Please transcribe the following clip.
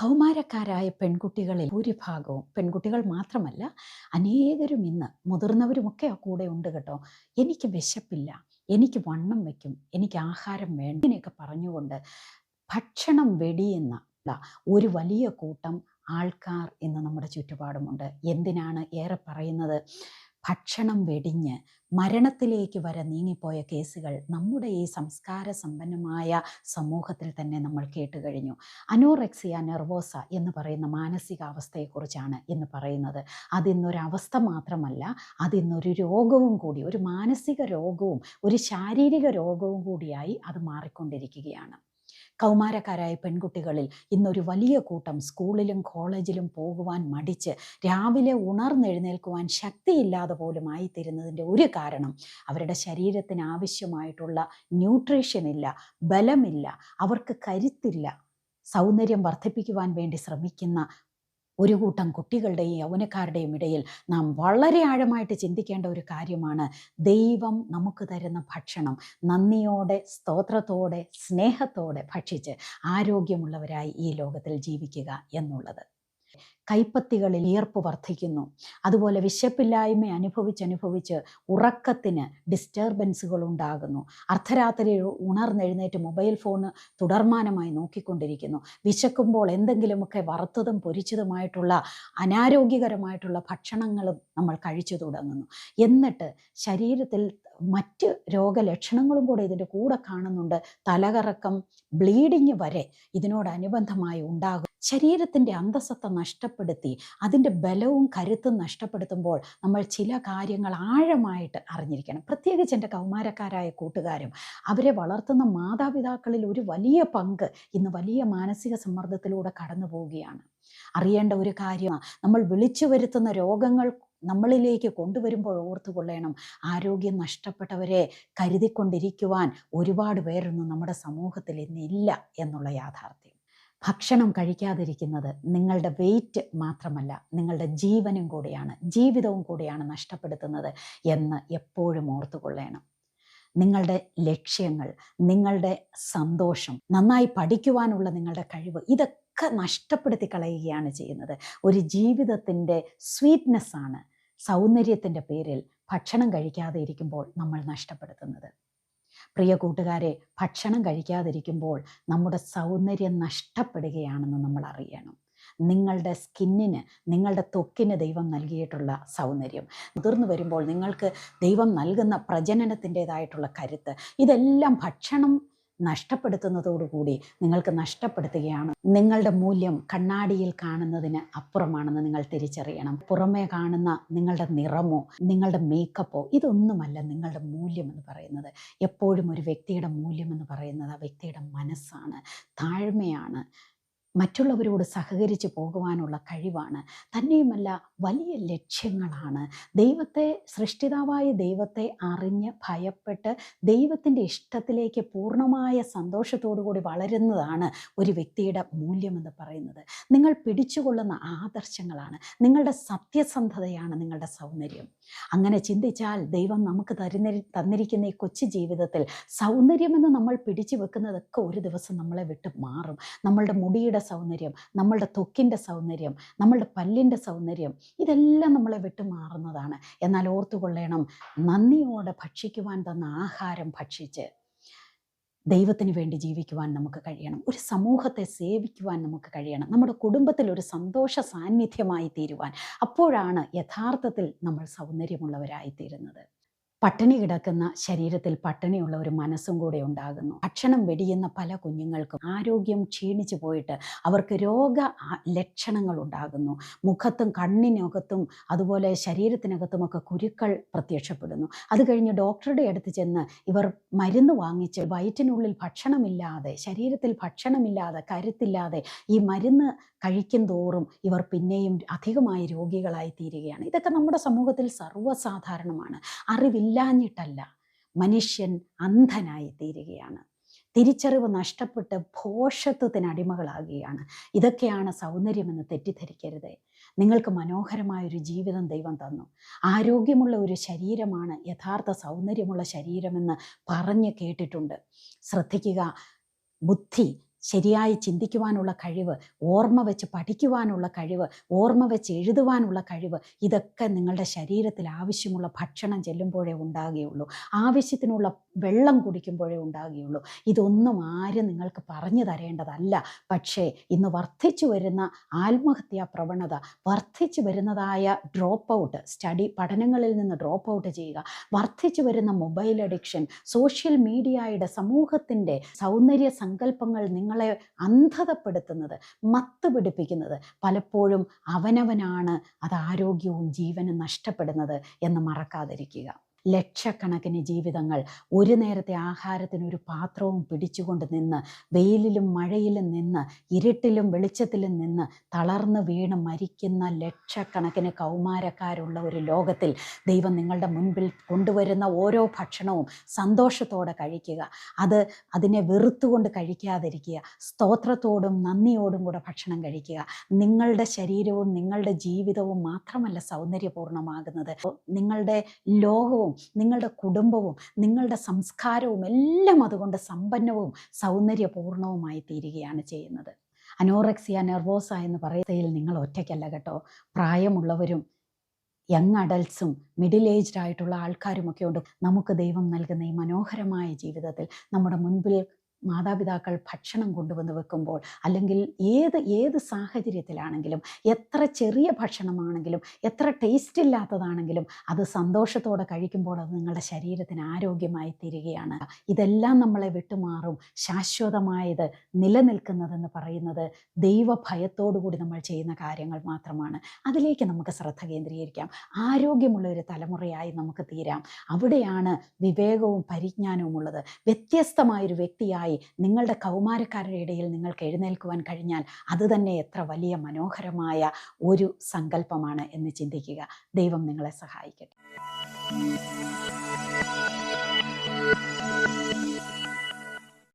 കൗമാരക്കാരായ പെൺകുട്ടികളിൽ ഭൂരിഭാഗവും പെൺകുട്ടികൾ മാത്രമല്ല അനേകരും ഇന്ന് മുതിർന്നവരുമൊക്കെ കൂടെ ഉണ്ട് കേട്ടോ. എനിക്ക് വിശപ്പില്ല എനിക്ക് വണ്ണം വെക്കും എനിക്ക് ആഹാരം വേണ്ട ഇങ്ങനെയൊക്കെ പറഞ്ഞുകൊണ്ട് ഭക്ഷണം വെടിയുന്ന ഒരു വലിയ കൂട്ടം ആൾക്കാർ ഇന്ന് നമ്മുടെ ചുറ്റുപാടുമുണ്ട്. എന്തിനാണ് ഏറെ പറയുന്നത്? ഭക്ഷണം വെടിഞ്ഞ് മരണത്തിലേക്ക് വരെ നീങ്ങിപ്പോയ കേസുകൾ നമ്മുടെ ഈ സംസ്കാര സമ്പന്നമായ സമൂഹത്തിൽ തന്നെ നമ്മൾ കേട്ട് കഴിഞ്ഞു. അനോറെക്സിയ നെർവോസ എന്ന് പറയുന്ന മാനസികാവസ്ഥയെക്കുറിച്ചാണ് ഇന്ന് പറയുന്നത്. അതിന്നൊരവസ്ഥ മാത്രമല്ല അതിന്നൊരു രോഗവും കൂടി ഒരു മാനസിക രോഗവും ഒരു ശാരീരിക രോഗവും കൂടിയായി അത് മാറിക്കൊണ്ടിരിക്കുകയാണ്. കൗമാരക്കാരായ പെൺകുട്ടികളിൽ ഇന്നൊരു വലിയ കൂട്ടം സ്കൂളിലും കോളേജിലും പോകുവാൻ മടിച്ച് രാവിലെ ഉണർന്നെഴുന്നേൽക്കുവാൻ ശക്തിയില്ലാതെ പോലും ആയിത്തീരുന്നതിന്റെ ഒരു കാരണം അവരുടെ ശരീരത്തിന് ആവശ്യമായിട്ടുള്ള ന്യൂട്രീഷൻ ഇല്ല ബലമില്ല അവർക്ക് കരുത്തില്ല സൗന്ദര്യം വർദ്ധിപ്പിക്കുവാൻ വേണ്ടി ശ്രമിക്കുന്ന ഒരു കൂട്ടം കുട്ടികളുടെയും യൗവനക്കാരുടെയും ഇടയിൽ നാം വളരെ ആഴമായിട്ട് ചിന്തിക്കേണ്ട ഒരു കാര്യമാണ് ദൈവം നമുക്ക് തരുന്ന ഭക്ഷണം നന്ദിയോടെ സ്തോത്രത്തോടെ സ്നേഹത്തോടെ ഭക്ഷിച്ച് ആരോഗ്യമുള്ളവരായി ഈ ലോകത്തിൽ ജീവിക്കുക എന്നുള്ളത്. കൈപ്പത്തികളിൽ ഈർപ്പ് വർദ്ധിക്കുന്നു. അതുപോലെ വിശപ്പില്ലായ്മ അനുഭവിച്ചനുഭവിച്ച് ഉറക്കത്തിന് ഡിസ്റ്റർബൻസുകൾ ഉണ്ടാകുന്നു. അർദ്ധരാത്രി ഉണർന്നെഴുന്നേറ്റ് മൊബൈൽ ഫോൺ തുടർമാനമായി നോക്കിക്കൊണ്ടിരിക്കുന്നു. വിശക്കുമ്പോൾ എന്തെങ്കിലുമൊക്കെ വറുത്തതും പൊരിച്ചതുമായിട്ടുള്ള അനാരോഗ്യകരമായിട്ടുള്ള ഭക്ഷണങ്ങളും നമ്മൾ കഴിച്ചു തുടങ്ങുന്നു. എന്നിട്ട് ശരീരത്തിൽ മറ്റ് രോഗലക്ഷണങ്ങളും കൂടെ ഇതിന്റെ കൂടെ കാണുന്നുണ്ട്. തലകറക്കം ബ്ലീഡിങ് വരെ ഇതിനോടനുബന്ധമായി ഉണ്ടാകും. ശരീരത്തിന്റെ അന്തസ്സത്ത നഷ്ടപ്പെടുത്തി അതിന്റെ ബലവും കരുത്തും നഷ്ടപ്പെടുത്തുമ്പോൾ നമ്മൾ ചില കാര്യങ്ങൾ ആഴമായിട്ട് അറിഞ്ഞിരിക്കണം. പ്രത്യേകിച്ച് എന്റെ കൗമാരക്കാരായ കൂട്ടുകാരും അവരെ വളർത്തുന്ന മാതാപിതാക്കളിൽ ഒരു വലിയ പങ്ക് ഇന്ന് വലിയ മാനസിക സമ്മർദ്ദത്തിലൂടെ കടന്നു പോവുകയാണ് അറിയേണ്ട ഒരു കാര്യമാണ് നമ്മൾ വിളിച്ചു വരുത്തുന്ന രോഗങ്ങൾ നമ്മളിലേക്ക് കൊണ്ടുവരുമ്പോൾ ഓർത്തുകൊള്ളണം ആരോഗ്യം നഷ്ടപ്പെട്ടവരെ കരുതിക്കൊണ്ടിരിക്കുവാൻ ഒരുപാട് പേരൊന്നും നമ്മുടെ സമൂഹത്തിൽ ഇന്നില്ല എന്നുള്ള യാഥാർത്ഥ്യം. ഭക്ഷണം കഴിക്കാതിരിക്കുന്നത് നിങ്ങളുടെ വെയിറ്റ് മാത്രമല്ല നിങ്ങളുടെ ജീവനും കൂടിയാണ് ജീവിതവും കൂടിയാണ് നഷ്ടപ്പെടുത്തുന്നത് എന്ന് എപ്പോഴും ഓർത്തുകൊള്ളണം നിങ്ങളുടെ ലക്ഷ്യങ്ങൾ നിങ്ങളുടെ സന്തോഷം നന്നായി പഠിക്കുവാനുള്ള നിങ്ങളുടെ കഴിവ് ഇതൊക്കെ നഷ്ടപ്പെടുത്തി കളയുകയാണ് ചെയ്യുന്നത്. ഒരു ജീവിതത്തിന്റെ സ്വീറ്റ്നെസ്സാണ് സൗന്ദര്യത്തിന്റെ പേരിൽ ഭക്ഷണം കഴിക്കാതെ ഇരിക്കുമ്പോൾ നമ്മൾ നഷ്ടപ്പെടുത്തുന്നത്. പ്രിയ കൂട്ടുകാരെ ഭക്ഷണം കഴിക്കാതിരിക്കുമ്പോൾ നമ്മുടെ സൗന്ദര്യം നഷ്ടപ്പെടുകയാണെന്ന് നമ്മൾ അറിയണം. നിങ്ങളുടെ സ്കിന്നിന് നിങ്ങളുടെ ത്വക്കിന് ദൈവം നൽകിയിട്ടുള്ള സൗന്ദര്യം. മുതിർന്നു വരുമ്പോൾ നിങ്ങൾക്ക് ദൈവം നൽകുന്ന പ്രജനനത്തിന്റെതായിട്ടുള്ള കരുത്ത്. ഇതെല്ലാം ഭക്ഷണം നഷ്ടപ്പെടുത്തുന്നതോടുകൂടി നിങ്ങൾക്ക് നഷ്ടപ്പെടുത്തുകയാണ്. നിങ്ങളുടെ മൂല്യം കണ്ണാടിയിൽ കാണുന്നതിന് അപ്പുറമാണെന്ന് നിങ്ങൾ തിരിച്ചറിയണം. പുറമേ കാണുന്ന നിങ്ങളുടെ നിറമോ നിങ്ങളുടെ മേക്കപ്പോ ഇതൊന്നുമല്ല നിങ്ങളുടെ മൂല്യം എന്ന് പറയുന്നത്. എപ്പോഴും ഒരു വ്യക്തിയുടെ മൂല്യം എന്ന് പറയുന്നത് ആ വ്യക്തിയുടെ മനസ്സാണ്. താഴ്മയാണ്. മറ്റുള്ളവരോട് സഹകരിച്ച് പോകുവാനുള്ള കഴിവാണ്. തന്നെയുമല്ല വലിയ ലക്ഷ്യങ്ങളാണ്. ദൈവത്തെ സൃഷ്ടിതാവായ ദൈവത്തെ അറിഞ്ഞ് ഭയപ്പെട്ട് ദൈവത്തിന്റെ ഇഷ്ടത്തിലേക്ക് പൂർണമായ സന്തോഷത്തോടു കൂടി വളരുന്നതാണ് ഒരു വ്യക്തിയുടെ മൂല്യമെന്ന് പറയുന്നത്. നിങ്ങൾ പിടിച്ചുകൊള്ളുന്ന ആദർശങ്ങളാണ്. നിങ്ങളുടെ സത്യസന്ധതയാണ് നിങ്ങളുടെ സൗന്ദര്യം. അങ്ങനെ ചിന്തിച്ചാൽ ദൈവം നമുക്ക് തരുന്ന തന്നിരിക്കുന്ന ഈ കൊച്ചു ജീവിതത്തിൽ സൗന്ദര്യമെന്ന് നമ്മൾ പിടിച്ചു വെക്കുന്നതൊക്കെ ഒരു ദിവസം നമ്മളെ വിട്ട് മാറും. നമ്മളുടെ മുടിയുടെ സൗന്ദര്യം നമ്മളുടെ തൊക്കിന്റെ സൗന്ദര്യം നമ്മളുടെ പല്ലിന്റെ സൗന്ദര്യം ഇതെല്ലാം നമ്മളെ വിട്ടു മാറുന്നതാണ്. എന്നാൽ ഓർത്തുകൊള്ളണം നന്ദിയോടെ ഭക്ഷിക്കുവാൻ തന്ന ആഹാരം ഭക്ഷിച്ച് ദൈവത്തിന് വേണ്ടി ജീവിക്കുവാൻ നമുക്ക് കഴിയണം. ഒരു സമൂഹത്തെ സേവിക്കുവാൻ നമുക്ക് കഴിയണം. നമ്മുടെ കുടുംബത്തിൽ ഒരു സന്തോഷ സാന്നിധ്യമായി തീരുവാൻ. അപ്പോഴാണ് യഥാർത്ഥത്തിൽ നമ്മൾ സൗന്ദര്യമുള്ളവരായി തീരുന്നത് പട്ടിണി കിടക്കുന്ന ശരീരത്തിൽ പട്ടിണിയുള്ള ഒരു മനസ്സും കൂടെ ഉണ്ടാകുന്നു. ഭക്ഷണം വെടിയുന്ന പല കുഞ്ഞുങ്ങൾക്കും ആരോഗ്യം ക്ഷീണിച്ചു പോയിട്ട് അവർക്ക് രോഗ ലക്ഷണങ്ങൾ ഉണ്ടാകുന്നു. മുഖത്തും കണ്ണിനകത്തും അതുപോലെ ശരീരത്തിനകത്തുമൊക്കെ കുരുക്കൾ പ്രത്യക്ഷപ്പെടുന്നു. അത് കഴിഞ്ഞ് ഡോക്ടറുടെ അടുത്ത് ചെന്ന് ഇവർ മരുന്ന് വാങ്ങിച്ച് വയറ്റിനുള്ളിൽ ഭക്ഷണമില്ലാതെ ശരീരത്തിൽ ഭക്ഷണമില്ലാതെ കരുത്തില്ലാതെ ഈ മരുന്ന് കഴിക്കും തോറും ഇവർ പിന്നെയും അധികമായി രോഗികളായി തീരുകയാണ്. ഇതൊക്കെ നമ്മുടെ സമൂഹത്തിൽ സർവസാധാരണമാണ്. അറിവില്ലാഞ്ഞിട്ടല്ല മനുഷ്യൻ അന്ധനായി തീരുകയാണ്. തിരിച്ചറിവ് നഷ്ടപ്പെട്ട് ഭോഷത്വത്തിന് അടിമകളാകുകയാണ്. ഇതൊക്കെയാണ് സൗന്ദര്യമെന്ന് തെറ്റിദ്ധരിക്കരുത്. നിങ്ങൾക്ക് മനോഹരമായ ഒരു ജീവിതം ദൈവം തന്നു. ആരോഗ്യമുള്ള ഒരു ശരീരമാണ് യഥാർത്ഥ സൗന്ദര്യമുള്ള ശരീരമെന്ന് പറഞ്ഞ് കേട്ടിട്ടുണ്ട്. ശ്രദ്ധിക്കുക. ബുദ്ധി ശരിയായി ചിന്തിക്കുവാനുള്ള കഴിവ് ഓർമ്മ വെച്ച് പഠിക്കുവാനുള്ള കഴിവ് ഓർമ്മ വെച്ച് എഴുതുവാനുള്ള കഴിവ് ഇതൊക്കെ നിങ്ങളുടെ ശരീരത്തിൽ ആവശ്യമുള്ള ഭക്ഷണം ചെല്ലുമ്പോഴേ ഉണ്ടാകുകയുള്ളൂ. ആവശ്യത്തിനുള്ള വെള്ളം കുടിക്കുമ്പോഴേ ഉണ്ടാകുകയുള്ളൂ. ഇതൊന്നും ആരും നിങ്ങൾക്ക് പറഞ്ഞു തരേണ്ടതല്ല. പക്ഷേ ഇന്ന് വർദ്ധിച്ചു വരുന്ന ആത്മഹത്യാ പ്രവണത വർദ്ധിച്ചു വരുന്നതായ ഡ്രോപ്പ് ഔട്ട് സ്റ്റഡി പഠനങ്ങളിൽ നിന്ന് ഡ്രോപ്പ് ഔട്ട് ചെയ്യുക വർദ്ധിച്ചു വരുന്ന മൊബൈൽ അഡിക്ഷൻ സോഷ്യൽ മീഡിയയുടെ സമൂഹത്തിന്റെ സൗന്ദര്യ സങ്കല്പങ്ങൾ നിങ്ങളെ അന്ധതപ്പെടുത്തുന്നത് മത്ത് പിടിപ്പിക്കുന്നത് പലപ്പോഴും അവനവനാണ് അത് ആരോഗ്യവും ജീവനും നഷ്ടപ്പെടുന്നത് എന്ന് മറക്കാതിരിക്കുക. ലക്ഷക്കണക്കിന് ജീവിതങ്ങൾ ഒരു നേരത്തെ ആഹാരത്തിന് ഒരു പാത്രവും പിടിച്ചുകൊണ്ട് നിന്ന് വെയിലിലും മഴയിലും നിന്ന് ഇരുട്ടിലും വെളിച്ചത്തിലും നിന്ന് തളർന്ന് വീണ് മരിക്കുന്ന ലക്ഷക്കണക്കിന് കൗമാരക്കാരുള്ള ഒരു ലോകത്തിൽ ദൈവം നിങ്ങളുടെ മുൻപിൽ കൊണ്ടുവരുന്ന ഓരോ ഭക്ഷണവും സന്തോഷത്തോടെ കഴിക്കുക. അത് അതിനെ വെറുത്തുകൊണ്ട് കഴിക്കാതിരിക്കുക. സ്തോത്രത്തോടും നന്ദിയോടും കൂടെ ഭക്ഷണം കഴിക്കുക. നിങ്ങളുടെ ശരീരവും നിങ്ങളുടെ ജീവിതവും മാത്രമല്ല സൗന്ദര്യപൂർണമാകുന്നത് നിങ്ങളുടെ ലോകവും നിങ്ങളുടെ കുടുംബവും നിങ്ങളുടെ സംസ്കാരവും എല്ലാം അതുകൊണ്ട് സമ്പന്നവും സൗന്ദര്യപൂർണവുമായി തീരുകയാണ് ചെയ്യുന്നത്. അനോറക്സിയ നെർവോസ എന്ന് പറയുന്നതിൽ നിങ്ങൾ ഒറ്റയ്ക്കല്ല കേട്ടോ. പ്രായമുള്ളവരും യങ് അഡൽട്സും മിഡിൽ ഏജ്ഡ് ആയിട്ടുള്ള ആൾക്കാരുമൊക്കെ ഉണ്ട്. നമുക്ക് ദൈവം നൽകുന്ന ഈ മനോഹരമായ ജീവിതത്തിൽ നമ്മുടെ മുൻപിൽ മാതാപിതാക്കൾ ഭക്ഷണം കൊണ്ടുവന്ന് വെക്കുമ്പോൾ അല്ലെങ്കിൽ ഏത് ഏത് സാഹചര്യത്തിലാണെങ്കിലും എത്ര ചെറിയ ഭക്ഷണമാണെങ്കിലും എത്ര ടേസ്റ്റ് ഇല്ലാത്തതാണെങ്കിലും അത് സന്തോഷത്തോടെ കഴിക്കുമ്പോൾ അത് നിങ്ങളുടെ ശരീരത്തിന് ആരോഗ്യമായി തീരുകയാണ്. ഇതെല്ലാം നമ്മളെ വിട്ടുമാറും. ശാശ്വതമായത് നിലനിൽക്കുന്നതെന്ന് പറയുന്നത് ദൈവഭയത്തോടുകൂടി നമ്മൾ ചെയ്യുന്ന കാര്യങ്ങൾ മാത്രമാണ്. അതിലേക്ക് നമുക്ക് ശ്രദ്ധ കേന്ദ്രീകരിക്കാം. ആരോഗ്യമുള്ള ഒരു തലമുറയായി നമുക്ക് തീരാം. അവിടെയാണ് വിവേകവും പരിജ്ഞാനവും ഉള്ളത് വ്യത്യസ്തമായൊരു വ്യക്തിയായി നിങ്ങളുടെ കൗമാരക്കാരുടെ ഇടയിൽ നിങ്ങൾക്ക് എഴുന്നേൽക്കുവാൻ കഴിഞ്ഞാൽ അത് തന്നെ എത്ര വലിയ മനോഹരമായ ഒരു സങ്കല്പമാണ് എന്ന് ചിന്തിക്കുക. ദൈവം നിങ്ങളെ സഹായിക്കട്ടെ.